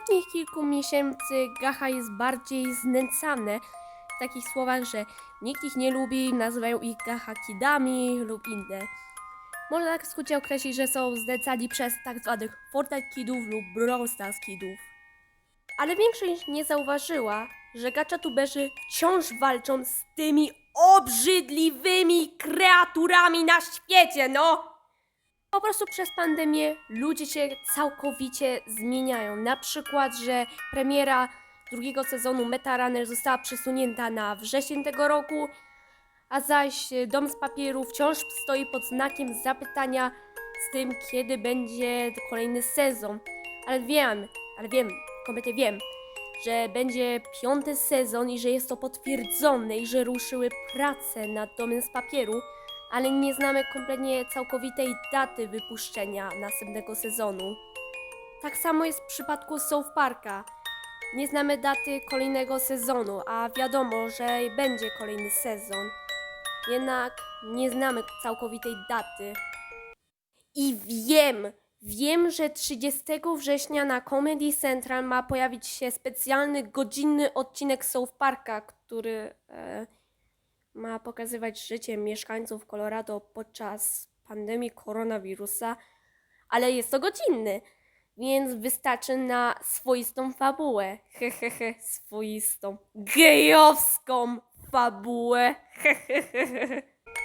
ostatnich kilku miesięcy Gacha jest bardziej znęcane w takich słowach, że nikt ich nie lubi, nazywają ich Gacha kidami lub inne. Można tak w skrócie określić, że są znęcani przez tak zwanych Fortnite kidów lub Brawl Stars kidów. Ale większość nie zauważyła, że gaczatuberzy wciąż walczą z tymi obrzydliwymi kreaturami na świecie, no! Po prostu przez pandemię ludzie się całkowicie zmieniają. Na przykład, że premiera drugiego sezonu Meta Runner została przesunięta na wrzesień tego roku, a zaś Dom z Papieru wciąż stoi pod znakiem zapytania z tym, kiedy będzie kolejny sezon. Ale wiem, ale wiem, kompletnie wiem, że będzie piąty sezon i że jest to potwierdzone i że ruszyły prace nad Domem z Papieru, ale nie znamy kompletnie całkowitej daty wypuszczenia następnego sezonu. Tak samo jest w przypadku South Parka. Nie znamy daty kolejnego sezonu, a wiadomo, że będzie kolejny sezon. Jednak nie znamy całkowitej daty. I wiem, wiem, że 30 września na Comedy Central ma pojawić się specjalny godzinny odcinek South Parka, który e, ma pokazywać życie mieszkańców Colorado podczas pandemii koronawirusa, ale jest to godzinny, więc wystarczy na swoistą fabułę. Hehehe, swoistą, gejowską fabułę. Hehehe.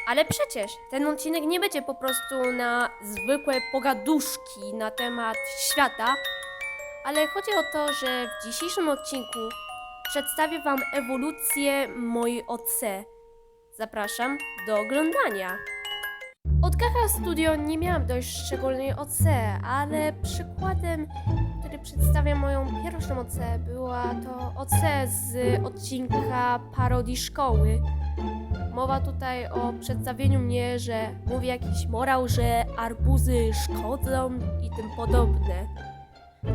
Ale przecież ten odcinek nie będzie po prostu na zwykłe pogaduszki na temat świata, ale chodzi o to, że w dzisiejszym odcinku przedstawię Wam ewolucję mojej OC. Zapraszam do oglądania. Od Gacha Studio nie miałam dość szczególnej OC, ale przykładem, który przedstawia moją pierwszą OC, była to OC z odcinka parodii szkoły. Mowa tutaj o przedstawieniu mnie, że mówi jakiś morał, że arbuzy szkodzą i tym podobne.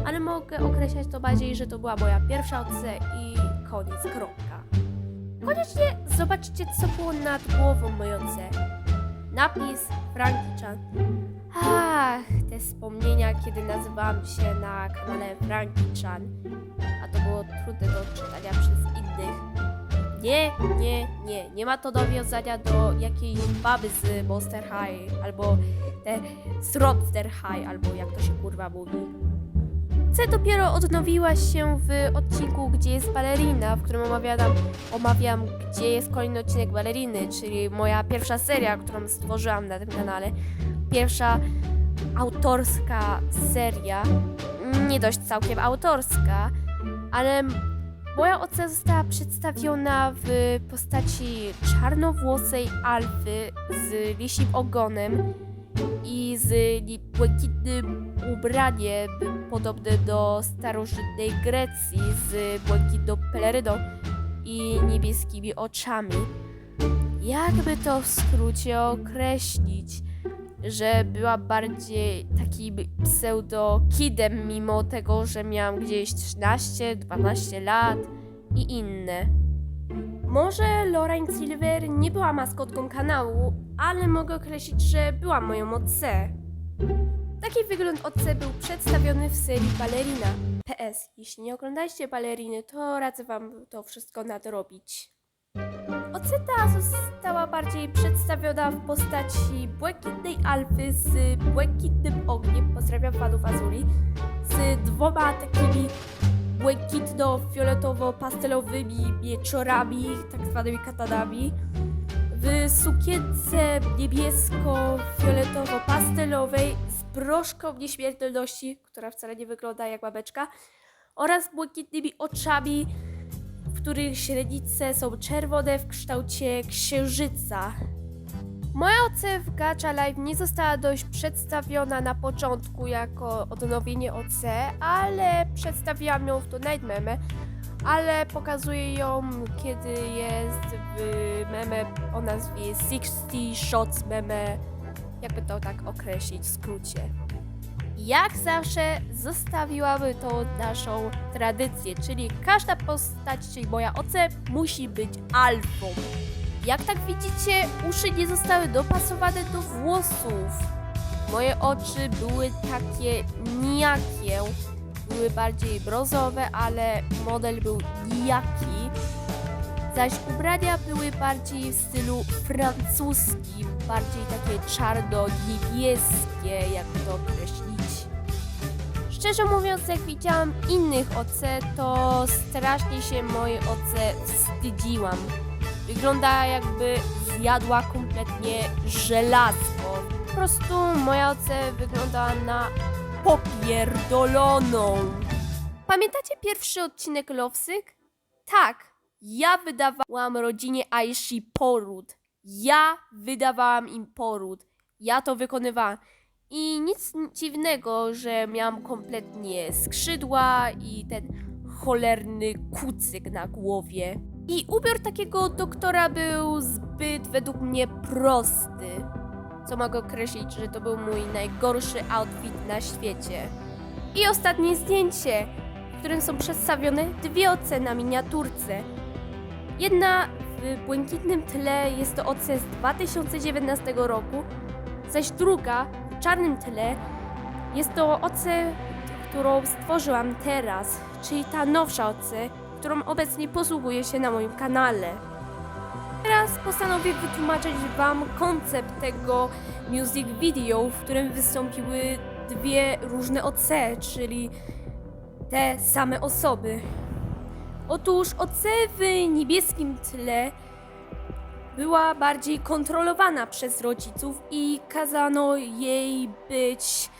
Ale mogę określać to bardziej, że to była moja pierwsza OC i koniec, kropka. Koniecznie zobaczcie, co było nad głową mojej OC. Napis Frankie Chan. Ach, te wspomnienia, kiedy nazywałam się na kanale Frankie Chan. A to było trudne do czytania przez innych. Nie, nie, nie. Nie ma to nawiązania do jakiejś baby z Monster High, albo te z Robster High, albo jak to się kurwa mówi. C dopiero odnowiła się w odcinku, gdzie jest balerina, w którym omawiam, omawiam, gdzie jest kolejny odcinek baleriny, czyli moja pierwsza seria, którą stworzyłam na tym kanale. Pierwsza autorska seria. Nie dość całkiem autorska, ale Moja oca została przedstawiona w postaci czarnowłosej alfy z lisim ogonem i z błękitnym ubraniem podobne do starożytnej Grecji z błękitną peleryną i niebieskimi oczami. Jakby to w skrócie określić, że była bardziej takim pseudo-kidem, mimo tego, że miałam gdzieś 13-12 lat i inne. Może Lorraine Silver nie była maskotką kanału, ale mogę określić, że była moją OC. Taki wygląd OC był przedstawiony w serii Ballerina. PS, jeśli nie oglądaliście Balleriny, to radzę wam to wszystko nadrobić. Oceta została bardziej przedstawiona w postaci błękitnej alfy z błękitnym ogniem, pozdrawiam fanów Azuli, z dwoma takimi błękitno-fioletowo-pastelowymi mieczorami, tak zwanymi katanami, w sukience niebiesko-fioletowo-pastelowej z broszką nieśmiertelności, która wcale nie wygląda jak babeczka, oraz błękitnymi oczami, w których średnice są czerwone w kształcie księżyca. Moja OC w Gacha Live nie została dość przedstawiona na początku jako odnowienie OC, ale przedstawiłam ją w Tonight Meme, ale pokazuję ją kiedy jest w meme o nazwie 60 Shots Meme, jakby to tak określić w skrócie. Jak zawsze zostawiłaby to naszą tradycję, czyli każda postać, czyli moja OC, musi być alfą. Jak tak widzicie, uszy nie zostały dopasowane do włosów. Moje oczy były takie nijakie, były bardziej brązowe, ale model był nijaki. Zaś ubrania były bardziej w stylu francuskim, bardziej takie czarno-niebieskie, jak to określić. Szczerze mówiąc, jak widziałam innych OC, to strasznie się mojej OC wstydziłam. Wygląda jakby zjadła kompletnie żelazko. Po prostu moja OC wyglądała na popierdoloną. Pamiętacie pierwszy odcinek Lovesick? Tak, ja wydawałam rodzinie Aishi poród. Ja wydawałam im poród. Ja to wykonywałam. I nic dziwnego, że miałam kompletnie skrzydła i ten cholerny kucyk na głowie. I ubiór takiego doktora był zbyt według mnie prosty. Co mogę określić, że to był mój najgorszy outfit na świecie. I ostatnie zdjęcie, w którym są przedstawione dwie oce na miniaturce. Jedna w błękitnym tle jest to oce z 2019 roku, zaś druga w czarnym tle jest to oce, którą stworzyłam teraz, czyli ta nowsza oce, którą obecnie posługuję się na moim kanale. Teraz postanowię wytłumaczyć Wam koncept tego music video, w którym wystąpiły dwie różne OC, czyli te same osoby. Otóż OC w niebieskim tle była bardziej kontrolowana przez rodziców i kazano jej być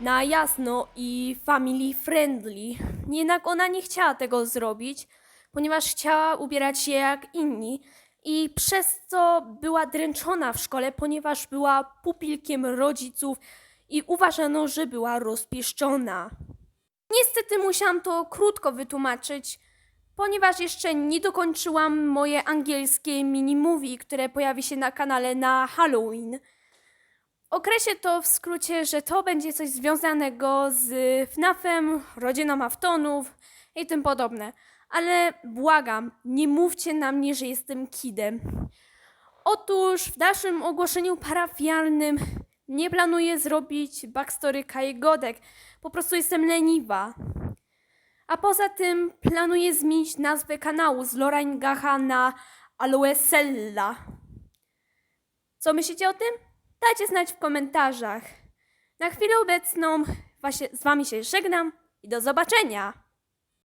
na jasno i family friendly. Jednak ona nie chciała tego zrobić, ponieważ chciała ubierać się jak inni i przez co była dręczona w szkole, ponieważ była pupilkiem rodziców i uważano, że była rozpieszczona. Niestety musiałam to krótko wytłumaczyć, ponieważ jeszcze nie dokończyłam moje angielskie mini-movie, które pojawi się na kanale na Halloween. Określę to w skrócie, że to będzie coś związanego z FNAF-em, rodziną Aftonów i tym podobne. Ale błagam, nie mówcie na mnie, że jestem kidem. Otóż w dalszym ogłoszeniu parafialnym nie planuję zrobić backstory Kai Godek. Po prostu jestem leniwa. A poza tym planuję zmienić nazwę kanału z Lorraine Gacha na Aloesella. Co myślicie o tym? Dajcie znać w komentarzach. Na chwilę obecną właśnie z wami się żegnam i do zobaczenia!